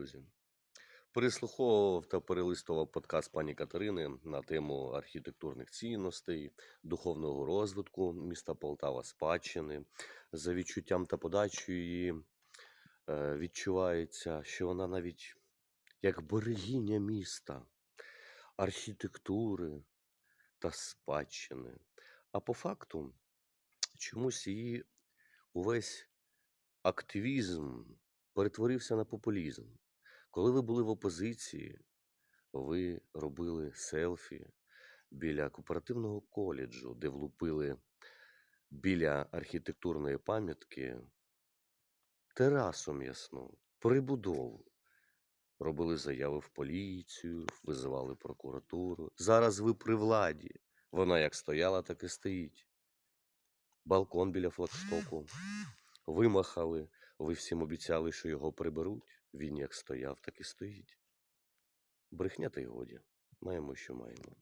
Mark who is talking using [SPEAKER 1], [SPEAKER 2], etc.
[SPEAKER 1] друзі. Переслуховував та перелистував подкаст пані Катерини на тему архітектурних цінностей, духовного розвитку міста Полтава, спадщини. За відчуттям та подачею її е, відчувається, що вона навіть як берегиня міста, архітектури та спадщини. А по факту чомусь її увесь активізм перетворився на популізм. Коли ви були в опозиції, ви робили селфі біля кооперативного коледжу, де влупили біля архітектурної пам'ятки терасу м'ясну, прибудову. Робили заяви в поліцію, визивали прокуратуру. Зараз ви при владі. Вона як стояла, так і стоїть. Балкон біля флагштоку. Вимахали, ви всім обіцяли, що його приберуть. Він як стояв, так і стоїть. Брехня та й годі. Маємо, що маємо.